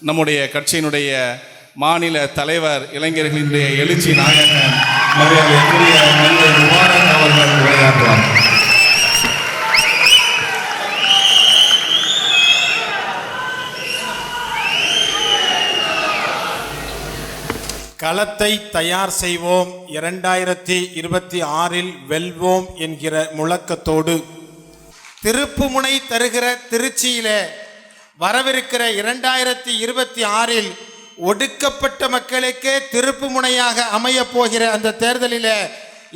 நம்முடைய கட்சியினுடைய மாநில தலைவர் இளைஞர்களினுடைய எழுச்சி நாயகன் அவர்கள் உரையாற்றுவார். களத்தை தயார் செய்வோம். இரண்டாயிரத்தி இருபத்தி ஆறில் வெல்வோம் என்கிற முழக்கத்தோடு திருப்புமுனை தருகிற திருச்சியிலே வரவிருக்கிற இரண்டாயிரத்தி இருபத்தி ஆறில் ஒடுக்கப்பட்ட மக்களுக்கே திருப்பு முனையாக அமையப் போகிற அந்த தேர்தலில்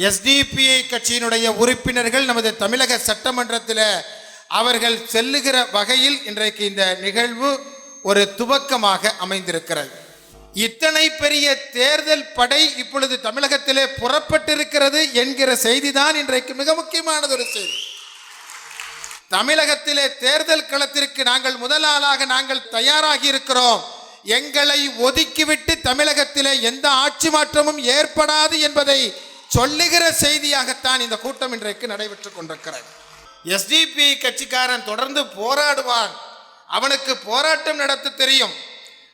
எஸ்டிபிஐ கட்சியினுடைய உறுப்பினர்கள் நமது தமிழக சட்டமன்றத்தில் அவர்கள் செல்லுகிற வகையில் இன்றைக்கு இந்த நிகழ்வு ஒரு துவக்கமாக அமைந்திருக்கிறது. இத்தனை பெரிய தேர்தல் படை இப்பொழுது தமிழகத்திலே புறப்பட்டிருக்கிறது என்கிற செய்திதான் இன்றைக்கு மிக முக்கியமானது ஒரு செய்தி. தமிழகத்திலே தேர்தல் களத்திற்கு நாங்கள் முதலாளாக நாங்கள் தயாராகி இருக்கிறோம் எங்களை ஒதுக்கிவிட்டு தமிழகத்திலே எந்த ஆட்சி மாற்றமும் ஏற்படாது என்பதை சொல்லுகிற செய்தியாகத்தான் இந்த கூட்டம் இன்றைக்கு நடைபெற்றுக் கொண்டிருக்கிறது. எஸ்டிபி கட்சிக்காரன் தொடர்ந்து போராடுவான். அவனுக்கு போராட்டம் நடத்த தெரியும்.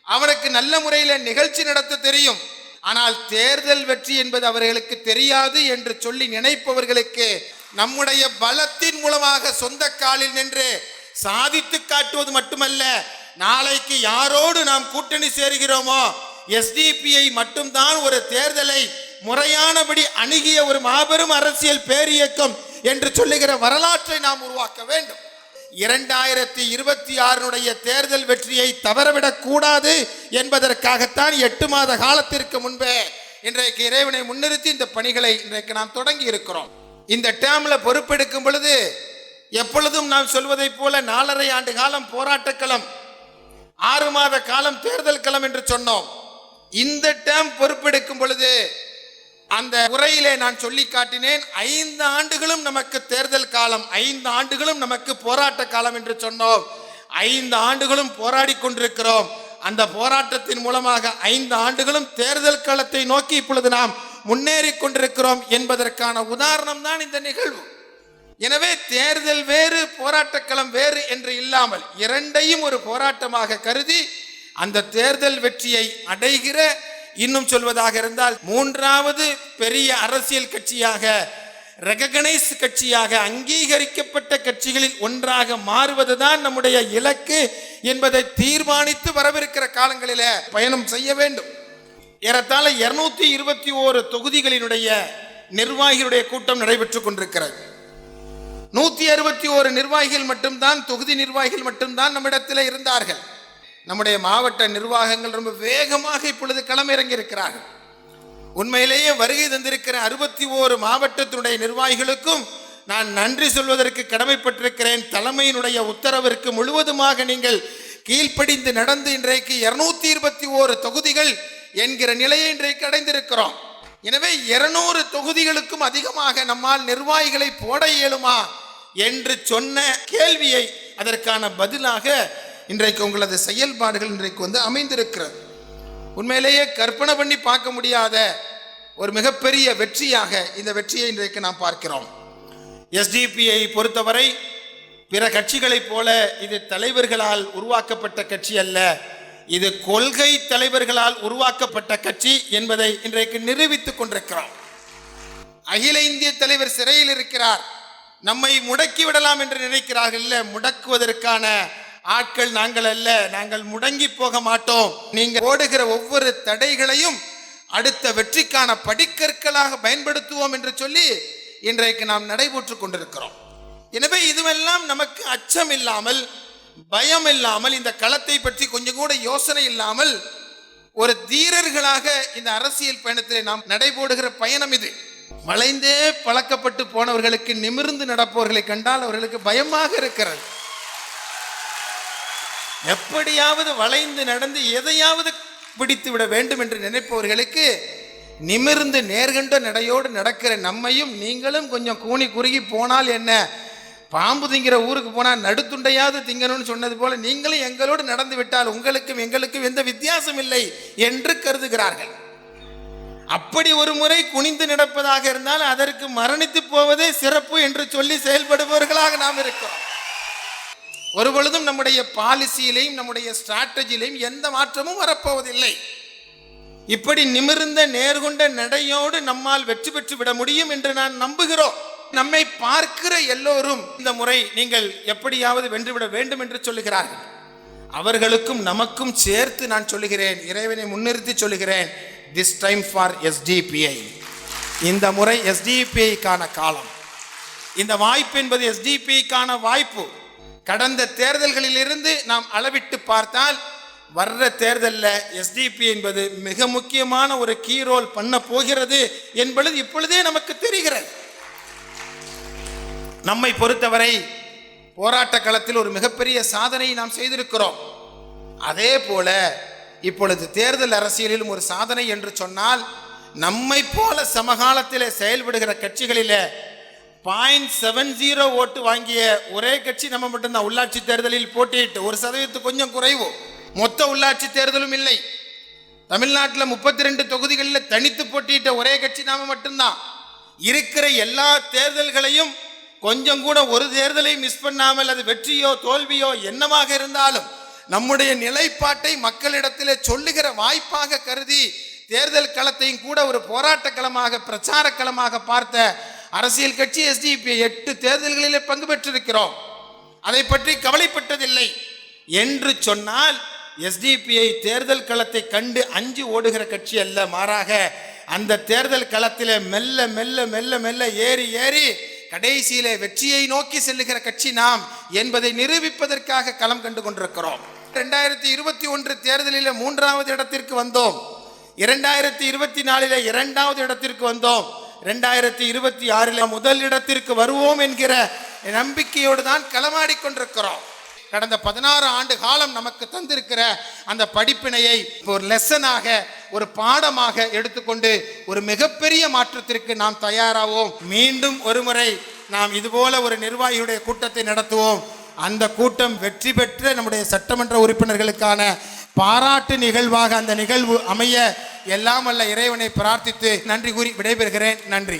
அவனுக்கு நல்ல முறையில் நிகழ்ச்சி நடத்த தெரியும். ஆனால் தேர்தல் வெற்றி என்பது அவர்களுக்கு தெரியாது என்று சொல்லி நினைப்பவர்களுக்கு நம்முடைய பலத்தின் மூலமாக சொந்த காலில் நின்று சாதித்து காட்டுவது மட்டுமல்ல நாளைக்கு யாரோடு நாம் கூட்டணி சேருகிறோமோ எஸ்டிபிஐ மட்டும்தான் ஒரு தேர்தலை முறையானபடி அணுகிய ஒரு மாபெரும் அரசியல் பேரியக்கம் என்று சொல்லுகிற வரலாற்றை நாம் உருவாக்க வேண்டும். இரண்டாயிரத்தி இருபத்தி ஆறுனுடைய தேர்தல் வெற்றியை தவறவிடக் கூடாது என்பதற்காகத்தான் எட்டு மாத காலத்திற்கு முன்பே இன்றைக்கு இறைவனை முன்னிறுத்தி இந்த பணிகளை இன்றைக்கு நாம் தொடங்கி இருக்கிறோம். இந்த டேம்ல பொறுப்பெடுக்கும் பொழுது எப்பொழுதும் நாம் சொல்வதைப் போல நாலரை ஆண்டு காலம் போராட்ட களம் ஆறு மாத காலம் தேர்தல் களம் என்று சொன்னோம். இந்த டேம் பொறுப்பெடுக்கும் பொழுது அந்த உரையிலே நான் சொல்லி காட்டினேன் ஐந்து ஆண்டுகளும் நமக்கு தேர்தல் காலம் ஐந்து ஆண்டுகளும் நமக்கு போராட்ட காலம் என்று சொன்னோம். ஐந்து ஆண்டுகளும் போராடி கொண்டிருக்கிறோம். அந்த போராட்டத்தின் மூலமாக ஐந்து ஆண்டுகளும் தேர்தல் களத்தை நோக்கி இப்பொழுது நாம் முன்னேறி கொண்டிருக்கிறோம் என்பதற்கான உதாரணம் தான் இந்த நிகழ்வு. எனவே தேர்தல் வேறு போராட்டக்களம் வேறு என்று இல்லாமல் இரண்டையும் ஒரு போராட்டமாக கருதி அந்த தேர்தல் வெற்றியை அடைகிற இன்னும் சொல்வதாக இருந்தால் மூன்றாவது பெரிய அரசியல் கட்சியாக ரெகனைஸ் கட்சியாக அங்கீகரிக்கப்பட்ட கட்சிகளில் ஒன்றாக மாறுவதுதான் நம்முடைய இலக்கு என்பதை தீர்மானித்து வரவிருக்கிற காலங்களில பயணம் செய்ய வேண்டும். ஏறத்தாழ இருநூத்தி இருபத்தி ஓரு தொகுதிகளினுடைய நிர்வாகிகளுடைய கூட்டம் நடைபெற்றுக் கொண்டிருக்கிறது. நூத்தி அறுபத்தி ஓரு நிர்வாகிகள் மட்டும்தான் தொகுதி நிர்வாகிகள் மட்டும்தான் நம்மிடத்தில் இருந்தார்கள். நம்முடைய மாவட்ட நிர்வாகங்கள் ரொம்ப வேகமாக இப்பொழுது களமிறங்கி இருக்கிறார்கள் உண்மையிலேயே வருகை தந்திருக்கிற அறுபத்தி ஓரு மாவட்டத்தினுடைய நிர்வாகிகளுக்கும் நான் நன்றி சொல்வதற்கு கடமைப்பட்டிருக்கிறேன். தலைமையினுடைய உத்தரவிற்கு முழுவதுமாக நீங்கள் கீழ்ப்படிந்து நடந்து இன்றைக்கு இருநூத்தி இருபத்தி ஓரு தொகுதிகள் என்கிற நிலையை இன்றைக்கு அடைந்திருக்கிறோம். எனவே இருநூறு தொகுதிகளுக்கும் அதிகமாக நம்மால் நிர்வாகிகளை போட இயலுமா என்று சொன்ன கேள்வியை அதற்கான பதிலாக இன்றைக்கு உங்களது செயல்பாடுகள் இன்றைக்கு வந்து அமைந்திருக்கிறது. உண்மையிலேயே கற்பனை பண்ணி பார்க்க முடியாத ஒரு மிகப்பெரிய வெற்றியாக இந்த வெற்றியை இன்றைக்கு நாம் பார்க்கிறோம். எஸ்டிபிஐ பொறுத்தவரை பிற கட்சிகளைப் போல இது தலைவர்களால் உருவாக்கப்பட்ட கட்சி அல்ல. இது கொள்கை தலைவர்களால் உருவாக்கப்பட்ட கட்சி என்பதை இன்றைக்கு நிரூபித்துக் கொண்டிருக்கிறோம். அகில இந்திய தலைவர் சிறையில் இருக்கிறார். நம்மை முடக்கி விடலாம் என்று நினைக்கிறார்கள். முடக்குவதற்கான ஆட்கள் நாங்கள் அல்ல. நாங்கள் முடங்கி போக மாட்டோம். நீங்க ஓடுகிற ஒவ்வொரு தடைகளையும் அடுத்த வெற்றிக்கான படிக்கற்களாக பயன்படுத்துவோம் என்று சொல்லி இன்றைக்கு நாம் நடைபெற்றுக் கொண்டிருக்கிறோம். எனவே இதுவெல்லாம் நமக்கு அச்சம் இல்லாமல் பயம் இல்லாமல் இந்த களத்தை பற்றி கொஞ்சம் கூட யோசனை இல்லாமல் ஒரு தீரர்களாக இந்த அரசியல் பயணத்தில் நாம் நடைபோடுகிற பயணம் இது. வளைந்தே பழக்கப்பட்டு போனவர்களுக்கு நிமிர்ந்து நடப்பவர்களை கண்டால் அவர்களுக்கு பயமாக இருக்கிறது. எப்படியாவது வளைந்து நடந்து எதையாவது பிடித்து விட வேண்டும் என்று நினைப்பவர்களுக்கு நிமிர்ந்து நேர்கண்ட நடையோடு நடக்கிற நம்மையும் நீங்களும் கொஞ்சம் கூனி குறுகி போனால் என்ன? பாம்பு திங்கிற ஊருக்கு போனால் நடுத்துண்டையாவது திங்கணும்னு சொன்னது போல நீங்களும் எங்களோடு நடந்து விட்டால் உங்களுக்கும் எங்களுக்கும் எந்த வித்தியாசம் இல்லை என்று கருதுகிறார்கள். அப்படி ஒரு முறை குனிந்து நடப்பதாக இருந்தால் அதற்கு மரணித்து போவதே சிறப்பு என்று சொல்லி செயல்படுபவர்களாக நாம் இருக்கிறோம். ஒருபொழுதும் நம்முடைய பாலிசியிலையும் நம்முடைய ஸ்ட்ராட்டஜிலையும் எந்த மாற்றமும் வரப்போவதில்லை. இப்படி நிமிர்ந்த நேர்கொண்ட நடையோடு நம்மால் வெற்றி பெற்று விட முடியும் என்று நான் நம்புகிறோம். நம்மை பார்க்கிற எல்லோரும் இந்த முறை நீங்கள் எப்படியாவது வென்றுவிட வேண்டும் என்று சொல்லுகிறார்கள். அவர்களுக்கும் நமக்கும் சேர்த்து நான் சொல்லுகிறேன் இறைவனை முன்னிறுத்தி சொல்லுகிறேன் திஸ் டைம் ஃபார் எஸ்டிபிஐ இந்த முறை எஸ்டிபிஐக்கான காலம். இந்த வாய்ப்பு என்பது எஸ்டிபிஐக்கான வாய்ப்பு. கடந்த தேர்தல்களிலிருந்து நாம் அளவிட்டு பார்த்தால் வர்ற தேர்தலில் எஸ்டிபி என்பது மிக முக்கியமான ஒரு கீ ரோல் பண்ண போகிறது என்பது இப்பொழுதே நமக்கு தெரிகிறது. நம்மை பொறுத்தவரை போராட்ட களத்தில் ஒரு மிகப்பெரிய சாதனையை நாம் செய்திருக்கிறோம். அதே போல இப்பொழுது தேர்தல் அரசியலிலும் ஒரு சாதனை என்று சொன்னால் நம்மை போல சமகாலத்தில் செயல்படுகிற கட்சிகளில் பாயிண்ட் செவன் ஜீரோ ஓட்டு வாங்கிய ஒரே கட்சி நம்ம மட்டும்தான். உள்ளாட்சி தேர்தலில் போட்டியிட்டு ஒரு சதவீதத்து கொஞ்சம் குறைவு. மொத்த உள்ளாட்சி தேர்தலும் இல்லை. தமிழ்நாட்டில் முப்பத்தி ரெண்டு தொகுதிகளில் தனித்து போட்டியிட்ட ஒரே கட்சி நாம மட்டும்தான். இருக்கிற எல்லா தேர்தல்களையும் கொஞ்சம் கூட ஒரு தேர்தலை மிஸ் பண்ணாமல் அது வெற்றியோ தோல்வியோ என்னமாக இருந்தாலும் நம்முடைய நிலைப்பாட்டை மக்களிடத்திலே சொல்லுகிற வாய்ப்பாக கருதி தேர்தல் களத்தையும் கூட ஒரு போராட்ட களமாக பிரச்சார களமாக பார்த்த அரசியல் கட்சி எஸ்டிபி எட்டு தேர்தல்களிலே பங்கு பெற்றிருக்கிறோம். அதை பற்றி கவலைப்பட்டதில்லை. என்று சொன்னால் எஸ்டிபிஐ தேர்தல் களத்தை கண்டு அஞ்சு ஓடுகிற கட்சி அல்ல. மாறாக அந்த தேர்தல் களத்திலே மெல்ல மெல்ல மெல்ல மெல்ல ஏறி ஏறி கடைசியிலே வெற்றியை நோக்கி செல்லுகிற கட்சி நாம் என்பதை நிரூபிப்பதற்காக களம் கண்டு கொண்டிருக்கிறோம். இரண்டாயிரத்தி இருபத்தி ஒன்று தேர்தலில் மூன்றாவது இடத்திற்கு வந்தோம். இரண்டாயிரத்தி இருபத்தி நாலில் இரண்டாவது இடத்திற்கு வந்தோம். ரெண்டாயிரத்தி இருபத்தி ஆறில் முதல் இடத்திற்கு வருவோம் என்கிற நம்பிக்கையோடு தான் களமாடி கொண்டிருக்கிறோம். கடந்த பதினாறு ஆண்டு காலம் நமக்கு தந்திருக்கிற அந்த படிப்பினையை ஒரு லெசனாக ஒரு பாடமாக எடுத்துக்கொண்டு ஒரு மிகப்பெரிய மாற்றத்திற்கு நாம் தயாராவோம். மீண்டும் ஒருமுறை நாம் இதுபோல ஒரு நிர்வாகியுடைய கூட்டத்தை நடத்துவோம். அந்த கூட்டம் வெற்றி பெற்ற நம்முடைய சட்டமன்ற உறுப்பினர்களுக்கான பாராட்டு நிகழ்வாக அந்த நிகழ்வு அமைய எல்லாம் அல்ல இறைவனை பிரார்த்தித்து நன்றி கூறி விடைபெறுகிறேன். நன்றி.